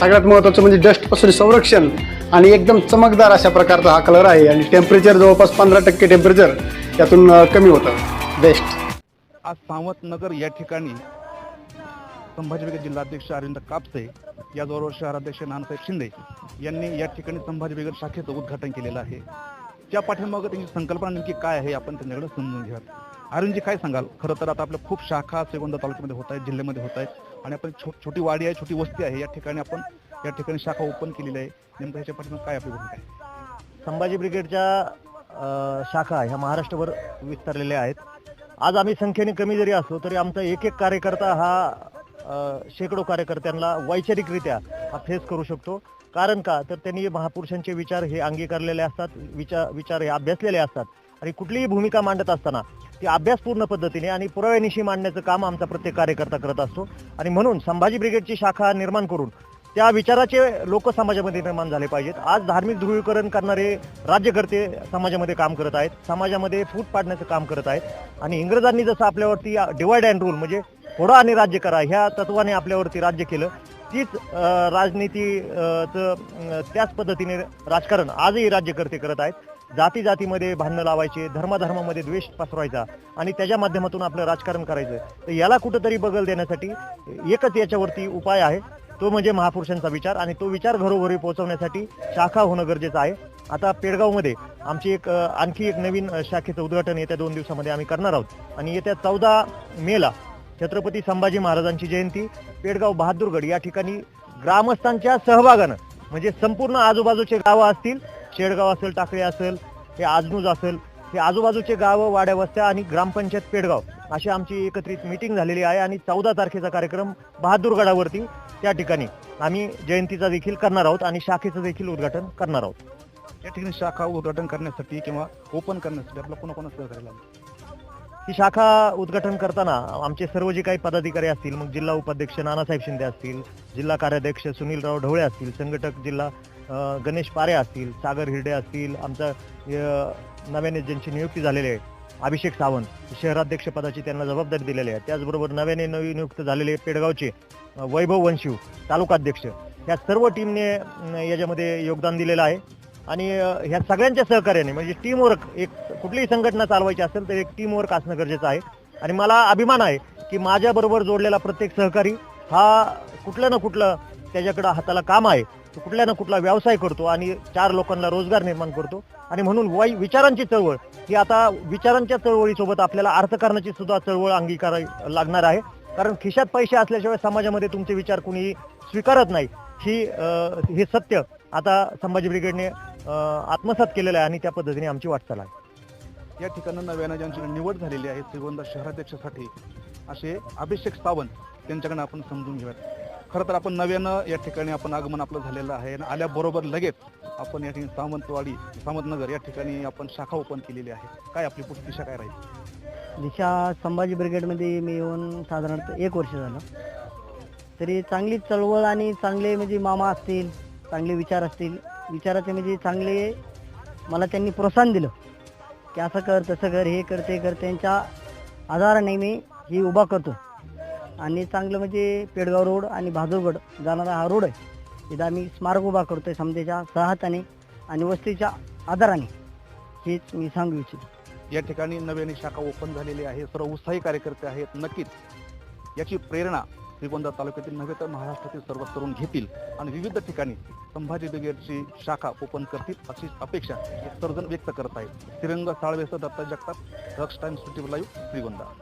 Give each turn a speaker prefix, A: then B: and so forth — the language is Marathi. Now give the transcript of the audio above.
A: सगळ्यात महत्त्वाचं म्हणजे डस्टपासून संरक्षण आणि एकदम चमकदार अशा प्रकारचा हा कलर आहे. आणि टेम्परेचर जवळपास पंधरा टक्के टेम्परेचर यातून कमी होतं. बेस्ट
B: आज सावंतनगर या ठिकाणी संभाजीनगर जिल्हाध्यक्ष अरविंद कापसे याबरोबर शहराध्यक्ष नानासाहेब शिंदे यांनी या ठिकाणी संभाजीनगर शाखेचं उद्घाटन केलेलं आहे. त्या पाठीमागं त्यांची संकल्पना नेमकी काय आहे आपण त्यांच्याकडे समजून घ्या अरविंदजी काय सांगाल? खरं तर आता आपल्या खूप शाखा श्रीगोंदा तालुक्यामध्ये होत आहेत जिल्ह्यामध्ये होत आहेत. आणि आपण छो छोटी वाडी आहे छोटी वस्ती आहे या ठिकाणी आपण या ठिकाणी शाखा ओपन केलेली आहे. नेमकं ह्याच्या पाठीमागे काय आपली भूमिका आहे?
C: संभाजी ब्रिगेडच्या शाखा ह्या महाराष्ट्रभर विस्तारलेल्या आहेत. आज आम्ही संख्येने कमी जरी असलो तरी आमचा एक एक कार्यकर्ता हा शेकडो कार्यकर्त्यांना वैचारिकरित्या हा फेस करू शकतो. कारण का? तर त्यांनी महापुरुषांचे विचार हे अंगीकारलेले असतात विचार विचार हे अभ्यासलेले असतात. आणि कुठलीही भूमिका मांडत असताना ती अभ्यासपूर्ण पद्धतीने आणि पुराव्यानिशी मांडण्याचं काम आमचा प्रत्येक कार्यकर्ता करत असतो. आणि म्हणून संभाजी ब्रिगेडची शाखा निर्माण करून त्या विचाराचे लोक समाजामध्ये निर्माण झाले पाहिजेत. आज धार्मिक ध्रुवीकरण करणारे राज्यकर्ते समाजामध्ये काम करत आहेत. समाजामध्ये फूट पाडण्याचं काम करत आहेत. आणि इंग्रजांनी जसं आपल्यावरती डिवाइड अँड रूल म्हणजे थोडं आणि राज्य करा ह्या तत्वाने आपल्यावरती राज्य केलं तीच राजनीती चं, त्याच पद्धतीने राजकारण आजही राज्यकर्ते करत आहेत. जाती जातीमध्ये भांडणं लावायचे धर्माधर्मामध्ये द्वेष पसरवायचा आणि त्याच्या माध्यमातून आपलं राजकारण करायचं. तर याला कुठंतरी बगल देण्यासाठी एकच याच्यावरती उपाय आहे. तो म्हणजे महापुरुषांचा विचार आणि तो विचार घरोघरी पोहोचवण्यासाठी शाखा होणं गरजेचं आहे. आता पेडगावमध्ये आमची एक आणखी एक नवीन शाखेचं उद्घाटन येत्या दोन दिवसामध्ये आम्ही करणार आहोत. आणि येत्या चौदा मेला छत्रपती संभाजी महाराजांची जयंती पेडगाव बहादूरगड या ठिकाणी ग्रामस्थांच्या सहभागानं म्हणजे संपूर्ण आजूबाजूचे गावं असतील शेडगाव असेल टाकळी असेल हे आजनूज असेल हे आजूबाजूचे गावं वाड्या वस्त्या आणि ग्रामपंचायत पेडगाव अशी आमची एकत्रित मिटिंग झालेली आहे आणि चौदा तारखेचा कार्यक्रम बहादूरगडावरती त्या ठिकाणी आम्ही जयंतीचा देखील करणार आहोत आणि शाखेचं देखील उद्घाटन करणार आहोत.
B: या ठिकाणी शाखा उद्घाटन करण्यासाठी किंवा ओपन करण्यासाठी आपलं कोणा कोणा सहकार्य लागेल?
C: ही शाखा उद्घाटन करताना आमचे सर्व जे काही पदाधिकारी असतील मग जिल्हा उपाध्यक्ष नानासाहेब शिंदे असतील जिल्हा कार्याध्यक्ष सुनीलराव ढवळे असतील संघटक जिल्हा गणेश पारे असतील सागर हिरडे असतील आमचा नव्याने ज्यांची नियुक्ती झालेली आहे अभिषेक सावंत शहराध्यक्षपदाची त्यांना जबाबदारी दिलेली आहे. त्याचबरोबर नव्याने नवी नियुक्त झालेले पेडगावचे वैभव वंशिव तालुकाध्यक्ष या सर्व टीमने याच्यामध्ये योगदान दिलेलं आहे. आणि ह्या सगळ्यांच्या सहकार्याने म्हणजे टीमवर्क एक कुठलीही संघटना चालवायची असेल तर एक टीमवर्क असणं गरजेचं आहे. आणि मला अभिमान आहे की माझ्याबरोबर जोडलेला प्रत्येक सहकारी हा कुठलं ना कुठलं त्याच्याकडं हाताला काम आहे. तो कुठल्या ना कुठला व्यवसाय करतो आणि चार लोकांना रोजगार निर्माण करतो. आणि म्हणून वाई विचारांची चळवळ ही आता विचारांच्या चळवळीसोबत आपल्याला अर्थकारणाची सुद्धा चळवळ अंगीकारा लागणार आहे. कारण खिशात पैसे असल्याशिवाय समाजामध्ये तुमचे विचार कुणी स्वीकारत नाही. ही हे सत्य आता संभाजी ब्रिगेडने आत्मसात केलेलं आहे आणि त्या पद्धतीने आमची वाटचाल आहे.
B: या ठिकाणी नव्यानं ज्यांची निवड झालेली आहे श्रीगोंदा शहराध्यक्षासाठी असे अभिषेक सावंत त्यांच्याकडे आपण समजून घेऊयात. खरं तर आपण नव्यानं या ठिकाणी आपण आगमन आपलं झालेलं आहे. आणि आल्याबरोबर लगेच आपण या ठिकाणी सावंतवाडी सावंतनगर या ठिकाणी आपण शाखा ओपन केलेली आहे. काय आपली पुढची दिशा काय राहील?
D: दिशा संभाजी ब्रिगेडमध्ये मी येऊन साधारणतः एक वर्ष झालं. तरी चांगली चळवळ आणि चांगले म्हणजे मामा असतील चांगले विचार असतील विचाराचे म्हणजे चांगले मला त्यांनी प्रोत्साहन दिलं. की असं कर तसं कर हे कर ते कर त्यांच्या आधाराने मी ही उभा करतो. आणि चांगलं म्हणजे पेडगाव रोड आणि बहादूरगड जाणारा हा रोड आहे. तिथं आम्ही स्मारक उभा करतोय समजेच्या सहाताने आणि वस्तीच्या आधाराने हेच मी सांगू इच्छितो.
B: या ठिकाणी नव्याने शाखा ओपन झालेली आहे. सर्व उत्साही कार्यकर्ते आहेत. नक्कीच याची प्रेरणा श्रीगोंदा तालुक्यातील नव्हे तर महाराष्ट्रातील सर्व तरुण घेतील. आणि विविध ठिकाणी संभाजी ब्रिगेडची शाखा ओपन करतील अशी अपेक्षा सर्वजण व्यक्त करत आहेत. तिरंगा साळवेसह दत्ता जगताप रक्स टाइम्स लाईव्ह श्रीगोंदा.